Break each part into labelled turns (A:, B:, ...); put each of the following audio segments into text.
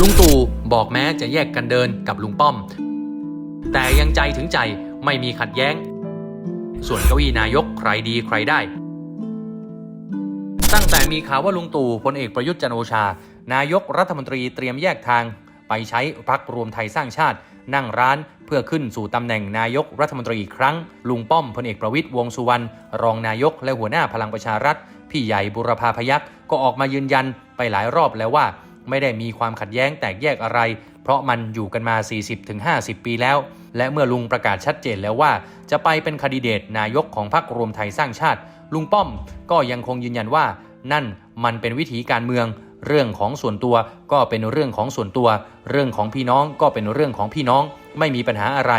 A: ลุงตู่บอกแม้จะแยกกันเดินกับลุงป้อม แต่ยังใจถึงใจไม่มีขัดแย้ง ส่วนเก้าอี้นายกใครดีใครได้ ตั้งแต่มีข่าวว่าลุงตู่พลเอกประยุทธ์จันโอชา นายกรัฐมนตรีเตรียมแยกทาง ไปใช้พักรวมไทยสร้างชาติ นั่งร้านเพื่อขึ้นสู่ตำแหน่งนายกรัฐมนตรีอีกครั้ง ลุงป้อมพลเอกประวิตยวงสุวรรณรองนายกและหัวหน้าพลังประชารัฐ พี่ใหญ่บุรพาพยัคฆ์ก็ออกมายืนยันไปหลายรอบแล้วว่า ไม่ได้มีความขัดแย้งแตกแยกอะไร เพราะมันอยู่กันมา 40-50 ปีแล้ว และเมื่อลุงประกาศชัดเจนแล้วว่า จะไปเป็นคดิเดตนายกของพรรครวมไทยสร้างชาติ ลุงป้อมก็ยังคงยืนยันว่า นั่นมันเป็นวิถีการเมือง เรื่องของส่วนตัวก็เป็นเรื่องของส่วนตัว เรื่องของพี่น้องก็เป็นเรื่องของพี่น้อง ไม่มีปัญหาอะไร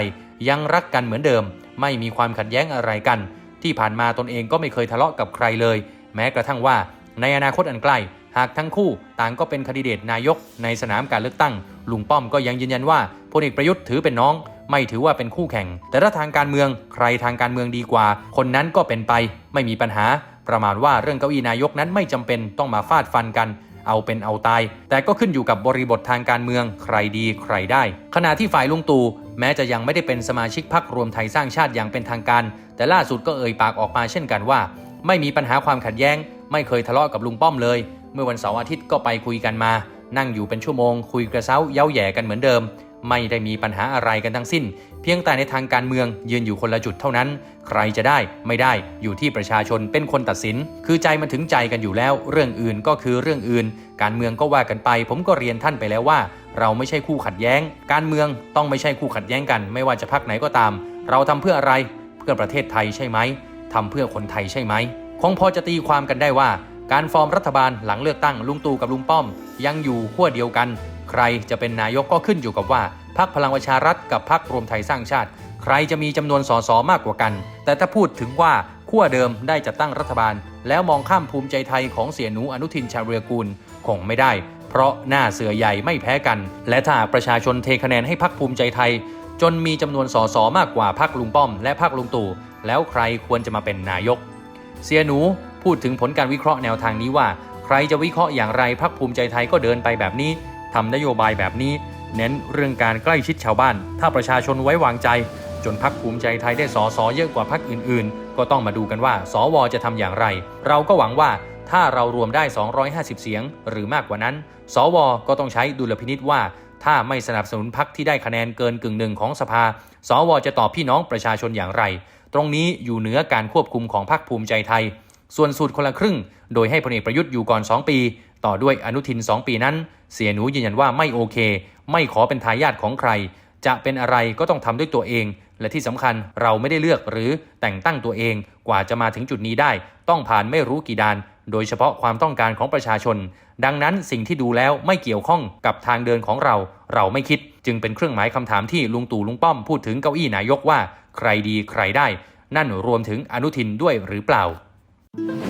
A: ยังรักกันเหมือนเดิม ไม่มีความขัดแย้งอะไรกัน ที่ผ่านมาตนเองก็ไม่เคยทะเลาะกับใครเลย แม้กระทั่งว่าในอนาคตอันใกล้ หากทั้งคู่ต่างก็เป็นคดิเดตนายกในสนามการเลือกตั้ง ลุงป้อมก็ยังยืนยันว่าพลเอกประยุทธ์ถือเป็นน้อง ไม่ถือว่าเป็นคู่แข่ง แต่ถ้าทางการเมืองใครทางการเมืองดีกว่า คนนั้นก็เป็นไป ไม่มีปัญหา ประมาณว่าเรื่องเก้าอี้นายกนั้นไม่จำเป็นต้องมาฟาดฟันกันเอาเป็นเอาตาย แต่ก็ขึ้นอยู่กับบริบททางการเมืองใครดีใครได้ ขณะที่ฝ่ายลุงตู่แม้จะยังไม่ได้เป็นสมาชิกพรรครวมไทยสร้างชาติอย่างเป็นทางการ แต่ล่าสุดก็เอ่ยปากออกมาเช่นกันว่า ไม่มีปัญหาความขัดแย้ง ไม่เคยทะเลาะกับลุงป้อมเลย เมื่อวันเสาร์อาทิตย์ก็ไปคุยกันมา นั่งอยู่เป็นชั่วโมง คุยกระเซ้าเย้าแย่กันเหมือนเดิม ไม่ได้มีปัญหาอะไรกันทั้งสิ้น เพียงแต่ในทางการเมืองยืนอยู่คนละจุดเท่านั้น ใครจะได้ไม่ได้อยู่ที่ประชาชนเป็นคนตัดสิน คือใจมันถึงใจกันอยู่แล้ว เรื่องอื่นก็คือเรื่องอื่น การเมืองก็ว่ากันไป ผมก็เรียนท่านไปแล้วว่า เราไม่ใช่คู่ขัดแย้ง การเมืองต้องไม่ใช่คู่ขัดแย้งกัน ไม่ว่าจะพักไหนก็ตาม เราทำเพื่ออะไร เพื่อประเทศไทยใช่ไหมทำเพื่อคนไทยใช่ไหมคงพอจะตีความกันได้ว่า การฟอร์มรัฐบาลหลังเลือกตั้งลุงตู่กับลุงป้อม ยังอยู่ขั้วเดียวกัน ใครจะเป็นนายกก็ขึ้นอยู่กับว่าพรรคพลังประชารัฐกับพรรครวมไทยสร้างชาติ ใครจะมีจำนวนสสมากกว่ากัน แต่ถ้าพูดถึงว่าขั้วเดิมได้จัดตั้งรัฐบาล แล้วมองข้ามภูมิใจไทยของเสียหนูอนุทินชาญวีรกูลคงไม่ได้ เพราะหน้าเสือใหญ่ไม่แพ้กัน และถ้าประชาชนเทคะแนนให้พรรคภูมิใจไทย จนมีจำนวนสสมากกว่าพรรคลุงป้อม และพรรคลุงตู่แล้วใครควรจะมาเป็นนายก เสียหนู พูดถึงผลการวิเคราะห์แนวทางนี้ว่า ใครจะวิเคราะห์อย่างไรพรรคภูมิใจไทยก็เดินไปแบบนี้ทำนโยบายแบบนี้ เน้นเรื่องการใกล้ชิดชาวบ้าน ถ้าประชาชนไว้วางใจ จนพรรคภูมิใจไทยได้สอสอเยอะกว่าพรรคอื่น ๆ ก็ต้องมาดูกันว่า สวจะทำอย่างไร เราก็หวังว่าถ้าเรารวมได้ 250 เสียง หรือมากกว่านั้น สวก็ต้องใช้ดุลพินิษว่า ถ้าไม่สนับสนุนพรรคที่ได้คะแนนเกินกึ่งหนึ่งของสภา สวจะตอบพี่น้องประชาชนอย่างไร ตรงนี้อยู่เหนือการควบคุมของพรรคภูมิใจไทย ส่วนสูตรคนละครึ่ง โดยให้พลเอกประยุทธ์อยู่ก่อน 2 ปี ต่อด้วยอนุทิน 2 ปีนั้น เสียหนูยืนยันว่าไม่โอเค ไม่ขอเป็นทายาทของใคร จะเป็นอะไรก็ต้องทำด้วยตัวเอง และที่สำคัญเราไม่ได้เลือกหรือแต่งตั้งตัวเอง กว่าจะมาถึงจุดนี้ได้ ต้องผ่านไม่รู้กี่ด่าน โดยเฉพาะความต้องการของประชาชน ดังนั้นสิ่งที่ดูแล้วไม่เกี่ยวข้องกับทางเดินของเรา เราไม่คิด จึงเป็นเครื่องหมายคำถามที่ลุงตู่ลุงป้อมพูดถึงเก้าอี้นายกว่า ใครดีใครได้ นั่นรวมถึงอนุทินด้วยหรือเปล่า Thank you.